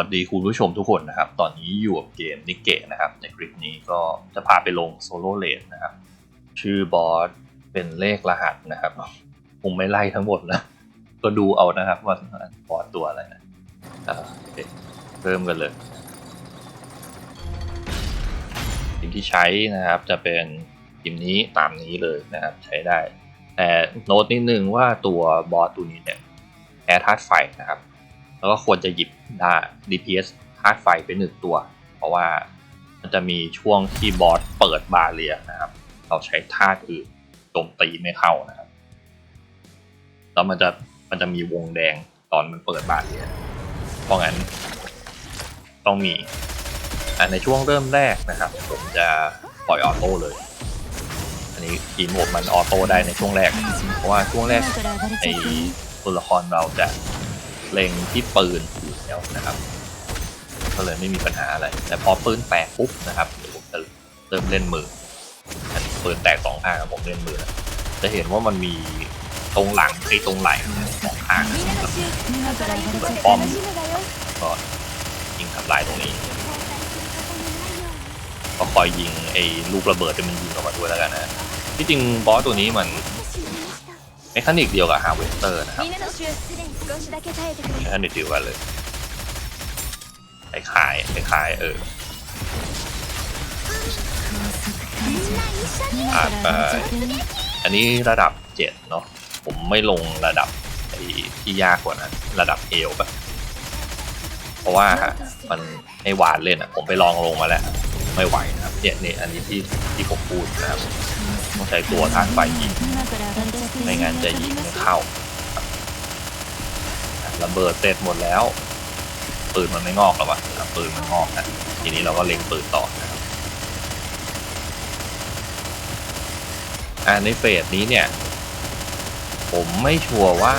วัสดีคุณผู้ชมทุกคนนะครับ ตอนนี้อยู่กับเกมนิเกะนะครับ ในคลิปนี้ก็จะพาไปลงโซโล่เลนนะครับ ชื่อบอสเป็นเลขรหัสนะครับ คงไม่ไล่ทั้งหมดนะ ก็ดูเอานะครับว่าบอสตัวอะไรนะเเริ่มกันเลยทีมที่ใช้นะครับจะเป็นทีมนี้ตามนี้เลยนะครับ ใช้ได้ แต่โน้ตนิดนึงว่าตัวบอสตัวนี้เนี่ยแพ้ธาตุไฟนะครับ แล้วก็ควรจะหยิบได้ DPS ธาตุไฟไปหนึ่งตัว เพราะว่ามันจะมีช่วงที่บอสเปิดบาเรียนะครับ เราใช้ธาตุอื่นโจมตีไม่เข้านะครับ แล้วมันจะมันจะมีวงแดงตอนมันเปิดบาเรีย เพราะงั้นต้องมีอะในช่วงเริ่มแรกนะครับ ผมจะปล่อยออโต้เลย อันนี้อีโมดมันออโต้ได้ในช่วงแรก เพราะว่าช่วงแรกไอตัวละครเราจะ เล็งที่ปืนอยู่แล้วนะครับ ก็เลยไม่มีปัญหาอะไร แต่พอปืนแตกปุ๊บนะครับเดี๋ยผมจะเริ่มเล่นมือปืนแตกสองข้างผมเล่นมือจะเห็นว่ามันมีตรงหลังไอ้ตรงไหล่สองข้างเหมือนป้อมก็ยิงทำลายตรงนี้ก็คอยยิงไอ้ลูกระเบิดที่มันยิงออกมาด้วยแล้วกันนะที่จริงบอสตัวนี้มันเมคานิกเดียวกับฮาร์เวสเตอร์นะครับ 少しだけ耐えてく เม れ คานิกเดียวกันเลยคล้ายๆคล้ายๆเออ みんな一緒に อ่าเอ่ออันนี้ระดับเจ็ดเนาะผมไม่ลงระดับไอ้ที่ยากกว่านั้นระดับเอลแบบเพราะว่ามันให้หวานเล่นอ่ะ ผมไปลองลงมาแล้ว ไม่ไหวนะครับเนี่ยนี่อันนี้ที่ที่ผมพูดนะครับต้องใช้ตัวทางไฟยิง ไม่งั้นจะยิงไม่เข้าค รับอะระเบิดเสร็จหมดแล้วปืนมันไม่งอกแล้ววะอะปืนมันงอกนะทีนี้เราก็เล็งปืนต่อนะครับอ่าในเฟสนี้เนี่ย ผมไม่ชัวร์ว่า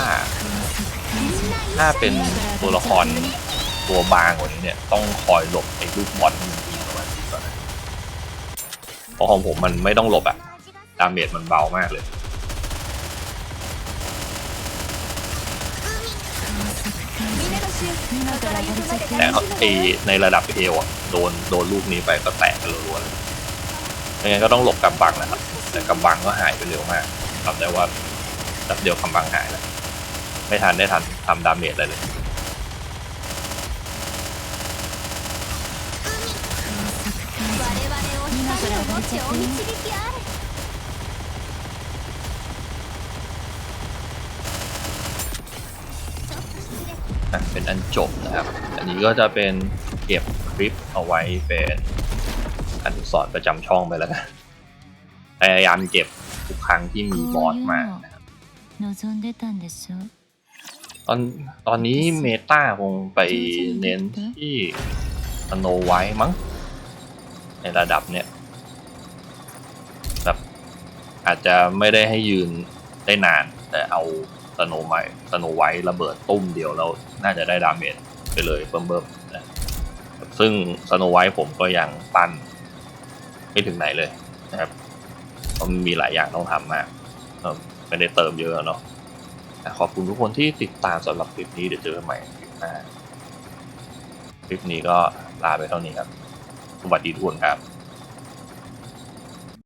ถ้าเป็นตัวละครตัวบางกว่านี้เนี่ย ต้องคอยหลบไอ้ลูกบอลที่มันยิงออกมาก่อนนะเพราะของผมมันไม่ต้องหลบอะดาเมจมันเบามากเลย แต่เขาในระดับเอวโดนโดนลูกนี้ไปก็แตกกันล้วนๆไม่งั้นก็ต้องหลบกำบังนะครับ แต่กำบังก็หายไปเร็วมากทำได้ว่าแับเดียวกำบังหายแล้วไม่ทันได้ทันทำดาเมจอะไเลย เป็นอันจบนะครับ อันนี้ก็จะเป็นเก็บคลิปเอาไว้เป็นอันุสรประจำช่องไปแล้วกันพยายามเก็บทุกครั้งที่มีบอสมานตอนตอนนี้เมตาคงไปเน้นที่สโนไว้มั้ง ในระดับเนี้ยแบบอาจจะไม่ได้ให้ยืนได้นานแต่เอา สโนไวสโนไวท์ระเบิดตุ้มเดียวแล้วน่าจะได้ดาเมจไปเลยเบิ่มๆนะซึ่งสโนไวท์ผมก็ยังปั้นไม่ถึงไหนเลยนะครับเพราะมันมีหลายอย่างต้องทำมากไม่ได้เติมเยอะเนาะขอบคุณทุกคนที่ติดตามสำหรับคลิปนี้เดี๋ยวเจอกันใหม่คลิปหน้าคลิปนี้ก็ลาไปเท่านี้ครับ สวัสดีทุกคนครับ